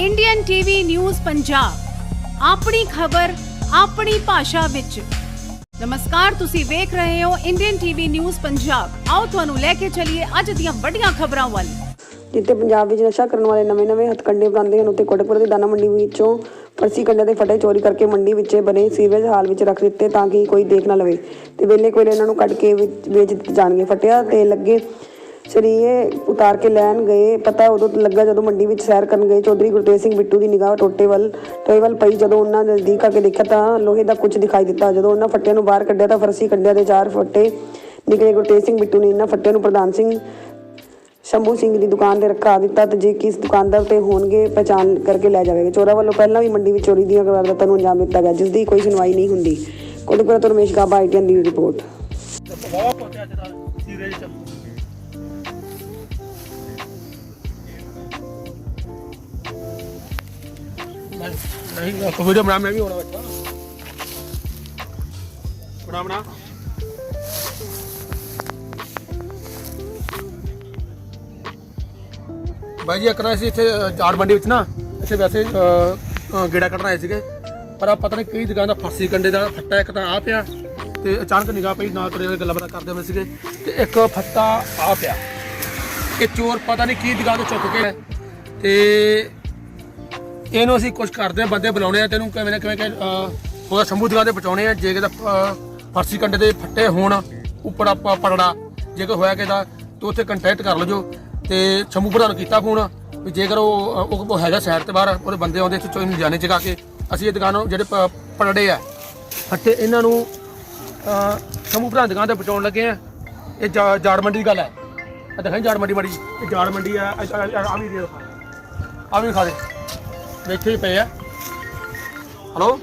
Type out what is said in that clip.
Indian TV news Punjab ਆਪਣੀ ਖਬਰ, ਆਪਣੀ ਭਾਸ਼ਾ ਵਿੱਚ। ਨਮਸਕਾਰ, ਤੁਸੀਂ ਵੇਖ ਰਹੇ ਹੋ ਇੰਡੀਅਨ ਟੀਵੀ ਨਿਊਜ਼ ਪੰਜਾਬ ਆਓ ਤੁਹਾਨੂੰ ਲੈ ਕੇ ਚੱਲੀਏ ਅੱਜ ਦੀਆਂ ਵੱਡੀਆਂ ਖਬਰਾਂ ਵੱਲ। ਜਿੱਥੇ ਪੰਜਾਬ ਵਿੱਚ ਨਸ਼ਾ ਕਰਨ ਵਾਲੇ ਨਵੇਂ-ਨਵੇਂ ਹੱਥਕੰਡੇ ਬਣਾਉਂਦੇ ਹਨ ਉੱਤੇ ਕੋਟਕਪੁਰ ਦੀ ਦਾਣਾ ਮੰਡੀ ਵਿੱਚੋਂ ਫਰਸੀ ਕੰਡੇ ਦੇ ਫਟੇ ਚੋਰੀ ਕਰਕੇ ਮੰਡੀ ਵਿੱਚ ਬਣੇ ਸੀਵੇਜ ਹਾਲ ਵਿੱਚ ਰੱਖ ਦਿੱਤੇ ਤਾਂ ਕਿ ਕੋਈ ਦੇਖ ਨਾ ਲਵੇ। ਤੇ ਵੇਲੇ ਕੋਲੇ ਇਹਨਾਂ ਨੂੰ ਕੱਢ ਕੇ ਵੇਚ ਦਿੱਤੇ ਜਾਣਗੇ। ਫਟਿਆ ਤੇ ਲੱਗੇ ਸਰੀਏ ਉਤਾਰ ਕੇ ਲੈਣ ਗਏ। ਪਤਾ ਉਦੋਂ ਲੱਗਾ ਜਦੋਂ ਮੰਡੀ ਵਿੱਚ ਸੈਰ ਕਰਨ ਗਏ, ਚੌਧਰੀ ਗੁਰਤੇਜ ਸਿੰਘ ਬਿੱਟੂ ਦੀ ਨਿਗਾਹ ਟੋਟੇ ਵੱਲ ਟੋਏ ਵੱਲ ਪਈ। ਜਦੋਂ ਉਹਨਾਂ ਨਜ਼ਦੀਕ ਆ ਕੇ ਦੇਖਿਆ ਤਾਂ ਲੋਹੇ ਦਾ ਕੁਝ ਦਿਖਾਈ ਦਿੱਤਾ। ਜਦੋਂ ਉਹਨਾਂ ਫੱਟਿਆਂ ਨੂੰ ਬਾਹਰ ਕੱਢਿਆ ਤਾਂ ਫਰਸੀ ਕੰਡਿਆਂ ਦੇ ਚਾਰ ਫੱਟੇ ਨਿਕਲੇ। ਗੁਰਤੇਜ ਸਿੰਘ ਬਿੱਟੂ ਨੇ ਇਹਨਾਂ ਫੱਟਿਆਂ ਨੂੰ ਪ੍ਰਧਾਨ ਸਿੰਘ ਸ਼ੰਭੂ ਸਿੰਘ ਦੀ ਦੁਕਾਨ ਤੇ ਰੱਖਾ ਦਿੱਤਾ ਤੇ ਜੇ ਕਿਸ ਦੁਕਾਨਦਾਰ ਤੇ ਹੋਣਗੇ ਪਛਾਣ ਕਰਕੇ ਲੈ ਜਾਵੇਗਾ। ਚੋਰਾਂ ਵੱਲੋਂ ਪਹਿਲਾਂ ਵੀ ਮੰਡੀ ਵਿੱਚ ਚੋਰੀ ਦੀਆਂ ਵਾਰਦਾਤਾਂ ਨੂੰ ਅੰਜਾਮ ਦਿੱਤਾ ਗਿਆ, ਜਿਸ ਦੀ ਕੋਈ ਸੁਣਵਾਈ ਨਹੀਂ ਹੁੰਦੀ। ਕੋਟਕਪੁਰਾ ਤੋਂ ਰਮੇਸ਼ ਗਾਬਾ ਆਈਟੀਐਨ ਦੀ ਰਿਪੋਰਟ। ਬਹੁਤ ਪਹੁੰਚਿਆ ਜਿਹੜਾ ਸੀਵਰੇਜ ਚ ਮੈਂ ਨਹੀਂ ਕੋਈ ਵੀਡੀਓ ਬਣਾ ਬਾਈ ਜੀ ਅਕਰਾ ਸੀ ਇੱਥੇ ਅ, ਮੰਡੀ ਵਿੱਚ ਨਾ ਇੱਥੇ ਵੈਸੇ ਗੇੜਾ ਕੱਢਣ ਆਏ ਸੀਗੇ। ਪਰ ਆ ਪਤਾ ਨਹੀਂ ਕਿਹੜੀ ਦੁਕਾਨ ਦਾ ਫਰਸੀ ਕੰਡੇ ਦਾ ਫੱਟਾ ਇੱਕ ਤਾਂ ਆ ਪਿਆ ਤੇ ਅਚਾਨਕ ਨਿਗਾਹ ਪਈ ਨਾਲ ਤੇਰੇ ਨਾਲ ਗੱਲਾਂ ਬਾਤਾਂ ਕਰਦੇ ਹੋਏ ਸੀਗੇ ਤੇ ਇੱਕ ਫੱਟਾ ਆ ਪਿਆ। ਇਹ ਚੋਰ ਪਤਾ ਨਹੀਂ ਕੀ ਦੁਕਾਨ ਤੋਂ ਚੁੱਕ ਕੇ ਤੇ ਇਹਨੂੰ ਅਸੀਂ ਕੁਝ ਕਰਦੇ ਆ ਬੰਦੇ ਬੁਲਾਉਣੇ ਆ ਤੈਨੂੰ ਕਿਵੇਂ ਨਾ ਕਿਵੇਂ ਕਿ ਉਹਦਾ ਸ਼ੰਭੂ ਦੁਕਾਨ ਤੇ ਬਚਾਉਣੇ ਆ ਜੇ ਕਿਤੇ ਫਰਸੀ ਕੰਡੇ ਦੇ ਫੱਟੇ ਹੋਣ ਉੱਪਰ ਆਪਾਂ ਪੜੜਾ ਜੇ ਕੋਈ ਹੋਇਆ ਕਿਦਾ ਤੂੰ ਉੱਥੇ ਕੰਟੈਕਟ ਕਰ ਲਓ ਤੇ ਸ਼ੰਭੂ ਪ੍ਰਧਾਨ ਨੂੰ ਕੀਤਾ ਫੋਨ ਵੀ ਜੇਕਰ ਉਹ ਉਹ ਹੈਗਾ ਸ਼ਹਿਰ ਤੇ ਬਾਹਰ ਉਹਦੇ ਬੰਦੇ ਆਉਂਦੇ ਇੱਥੇ ਚੋਈ ਨੂੰ ਜਾਣੇ ਚਗਾ ਕੇ ਅਸੀਂ ਇਹ ਦੁਕਾਨ ਜਿਹੜੇ ਪ- ਪੜੜੇ ਆ ਫੱਟੇ ਇਹਨਾਂ ਨੂੰ ਅ, ਸ਼ੰਭੂ ਪ੍ਰਧਾਨ ਦੁਕਾਨ ਤੇ ਬਚਾਉਣ ਲੱਗੇ ਆ। ਇਹ ਜਾ- ਜਾੜ ਮੰਡੀ ਦੀ ਗੱਲ ਹੈ। ਆ ਦਿਖਾਈ ਜਾੜ ਮੰਡੀ ਮੜੀ ਇਹ ਜਾੜ ਮੰਡੀ ਆ ਆ- ਵੀ ਦੇ ਆ ਵੀ ਖਾ ਦੇ। ਇੱਥੇ ਹੀ ਪਏ ਆ। ਹਲੋ